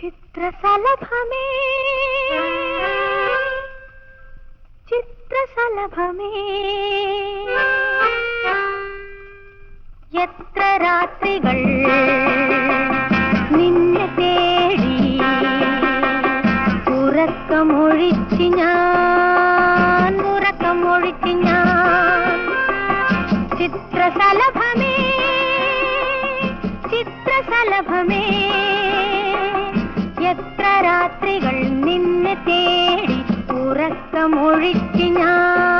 ചിത്രസലഭമേ. ചിത്രസലഭമേ. എത്ര രാത്രികൾ നിന്നെ തേടി ഉറക്കമൊഴിച്ച് ഞാൻ ഉറക്കമൊഴിച്ച് ഞാൻ. ചിത്രസലഭമേ ചിത്രസലഭമേ. ഉറക്കമൊഴിച്ച് ഞാൻ